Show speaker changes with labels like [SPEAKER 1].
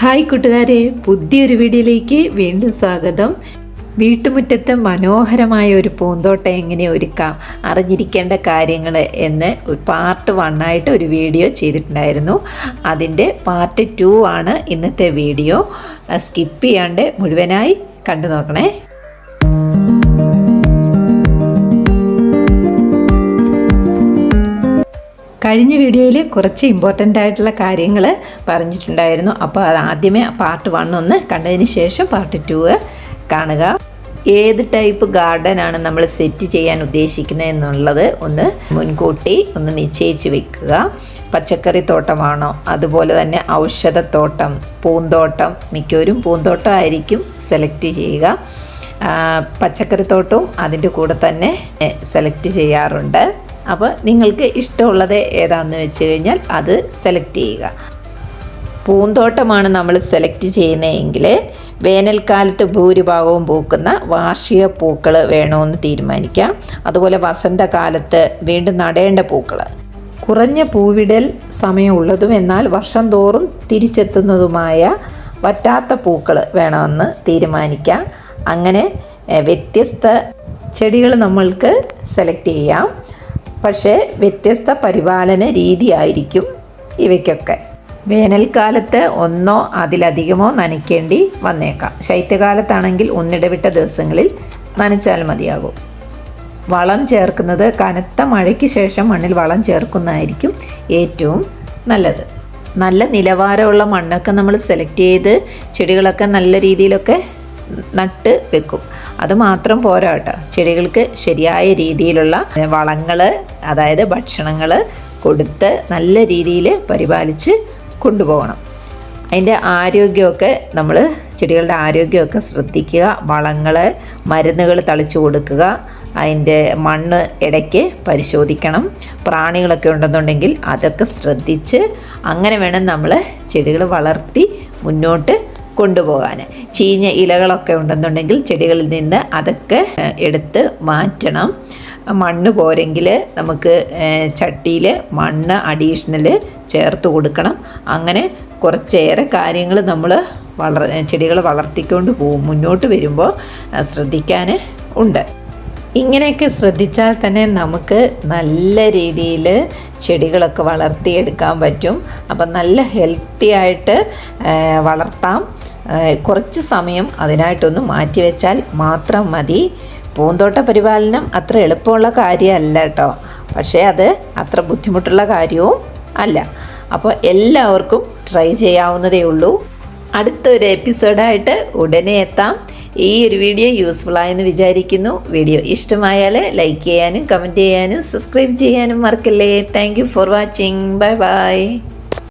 [SPEAKER 1] Hi കൂട്ടുകാരെ പുതിയൊരു വീഡിയോയിലേക്ക് വീണ്ടും സ്വാഗതം. വീട്ടുമുറ്റത്ത് മനോഹരമായ ഒരു പൂന്തോട്ടം എങ്ങനെ ഒരുക്കാം അറിഞ്ഞിരിക്കേണ്ട കാര്യങ്ങൾ എന്ന് പാർട്ട് വണ്ണായിട്ട് ഒരു വീഡിയോ ചെയ്തിട്ടുണ്ടായിരുന്നു. അതിന്റെ പാർട്ട് ടു ആണ് ഇന്നത്തെ വീഡിയോ. സ്കിപ്പ് ചെയ്യാണ്ട് മുഴുവനായി കണ്ടു നോക്കണേ. കഴിഞ്ഞ വീഡിയോയിൽ കുറച്ച് ഇമ്പോർട്ടന്റ് ആയിട്ടുള്ള കാര്യങ്ങൾ പറഞ്ഞിട്ടുണ്ടായിരുന്നു. അപ്പോൾ അത് ആദ്യമേ പാർട്ട് വൺ ഒന്ന് കണ്ടതിന് ശേഷം പാർട്ട് ടു കാണുക. ഏത് ടൈപ്പ് ഗാർഡനാണ് നമ്മൾ സെറ്റ് ചെയ്യാൻ ഉദ്ദേശിക്കുന്നത് എന്നുള്ളത് ഒന്ന് മുൻകൂട്ടി ഒന്ന് നിശ്ചയിച്ച് വെക്കുക. പച്ചക്കറി തോട്ടമാണോ? അതുപോലെ തന്നെ ഔഷധത്തോട്ടം പൂന്തോട്ടം മിക്കവരും പൂന്തോട്ടം ആയിരിക്കും സെലക്ട് ചെയ്യുക. പച്ചക്കറിത്തോട്ടവും അതിന്റെ കൂടെ തന്നെ സെലക്ട് ചെയ്യാറുണ്ട്. അപ്പോൾ നിങ്ങൾക്ക് ഇഷ്ടമുള്ളത് ഏതാണെന്ന് വെച്ച് കഴിഞ്ഞാൽ അത് സെലക്ട് ചെയ്യുക. പൂന്തോട്ടമാണ് നമ്മൾ സെലക്ട് ചെയ്യുന്നതെങ്കിൽ വേനൽക്കാലത്ത് ഭൂരിഭാഗവും പൂക്കുന്ന വാർഷിക പൂക്കൾ വേണമെന്ന് തീരുമാനിക്കാം. അതുപോലെ വസന്തകാലത്ത് വീണ്ടും നടേണ്ട പൂക്കൾ. കുറഞ്ഞ പൂവിടൽ സമയമുള്ളതും എന്നാൽ വർഷം തോറും തിരിച്ചെത്തുന്നതുമായ വറ്റാത്ത പൂക്കൾ വേണമെന്ന് തീരുമാനിക്കാം. അങ്ങനെ വ്യത്യസ്ത ചെടികൾ നമ്മൾക്ക് സെലക്ട് ചെയ്യാം. പക്ഷേ വ്യത്യസ്ത പരിപാലന രീതിയായിരിക്കും ഇവയ്ക്കൊക്കെ. വേനൽക്കാലത്ത് ഒന്നോ അതിലധികമോ നനയ്ക്കേണ്ടി വന്നേക്കാം. ശൈത്യകാലത്താണെങ്കിൽ ഒന്നിടവിട്ട ദിവസങ്ങളിൽ നനച്ചാൽ മതിയാകും. വളം ചേർക്കുന്നത് കനത്ത മഴയ്ക്ക് ശേഷം മണ്ണിൽ വളം ചേർക്കുന്നതായിരിക്കും ഏറ്റവും നല്ലത്. നല്ല നിലവാരമുള്ള മണ്ണൊക്കെ നമ്മൾ സെലക്ട് ചെയ്ത് ചെടികളൊക്കെ നല്ല രീതിയിലൊക്കെ നട്ട് വെക്കും. അതുമാത്രം പോരാ കേട്ടോ. ചെടികൾക്ക് ശരിയായ രീതിയിലുള്ള വളങ്ങൾ അതായത് ഭക്ഷണങ്ങൾ കൊടുത്ത് നല്ല രീതിയിൽ പരിപാലിച്ച് കൊണ്ടുപോകണം. അതിന്റെ ആരോഗ്യമൊക്കെ നമ്മൾ ചെടികളുടെ ആരോഗ്യമൊക്കെ ശ്രദ്ധിക്കുക. വളങ്ങൾ മരുന്നുകൾ തളിച്ചു കൊടുക്കുക. അതിന്റെ മണ്ണ് ഇടയ്ക്ക് പരിശോധിക്കണം. പ്രാണികളൊക്കെ ഉണ്ടെന്നുണ്ടെങ്കിൽ അതൊക്കെ ശ്രദ്ധിച്ച് അങ്ങനെ വേണം നമ്മൾ ചെടികൾ വളർത്തി മുന്നോട്ട് കൊണ്ടുപോകാൻ ചീഞ്ഞ ഇലകളൊക്കെ ഉണ്ടെന്നുണ്ടെങ്കിൽ ചെടികളിൽ നിന്ന് അതൊക്കെ എടുത്ത് മാറ്റണം. മണ്ണ് പോരെങ്കിൽ നമുക്ക് ചട്ടിയിൽ മണ്ണ് അഡീഷണൽ ചേർത്ത് കൊടുക്കണം. അങ്ങനെ കുറച്ചേറെ കാര്യങ്ങൾ നമ്മൾ വളർ ചെടികൾ വളർത്തിക്കൊണ്ട് പോകും. മുന്നോട്ട് വരുമ്പോൾ ശ്രദ്ധിക്കാൻ ഉണ്ട്. ഇങ്ങനെയൊക്കെ ശ്രദ്ധിച്ചാൽ തന്നെ നമുക്ക് നല്ല രീതിയിൽ ചെടികളൊക്കെ വളർത്തിയെടുക്കാൻ പറ്റും. അപ്പം നല്ല ഹെൽത്തി ആയിട്ട് വളർത്താം. കുറച്ച് സമയം അതിനായിട്ടൊന്ന് മാറ്റിവെച്ചാൽ മാത്രം മതി. പൂന്തോട്ട പരിപാലനം അത്ര എളുപ്പമുള്ള കാര്യമല്ല കേട്ടോ. പക്ഷേ അത് അത്ര ബുദ്ധിമുട്ടുള്ള കാര്യവും അല്ല. അപ്പോൾ എല്ലാവർക്കും ട്രൈ ചെയ്യാവുന്നതേ ഉള്ളൂ. അടുത്തൊരു എപ്പിസോഡായിട്ട് ഉടനെ എത്താം. ഈ ഒരു വീഡിയോ യൂസ്ഫുൾ ആയെന്ന് വിചാരിക്കുന്നു. വീഡിയോ ഇഷ്ടമായാൽ ലൈക്ക് ചെയ്യാനും കമന്റ് ചെയ്യാനും സബ്സ്ക്രൈബ് ചെയ്യാനും മറക്കല്ലേ. Thank for watching bye bye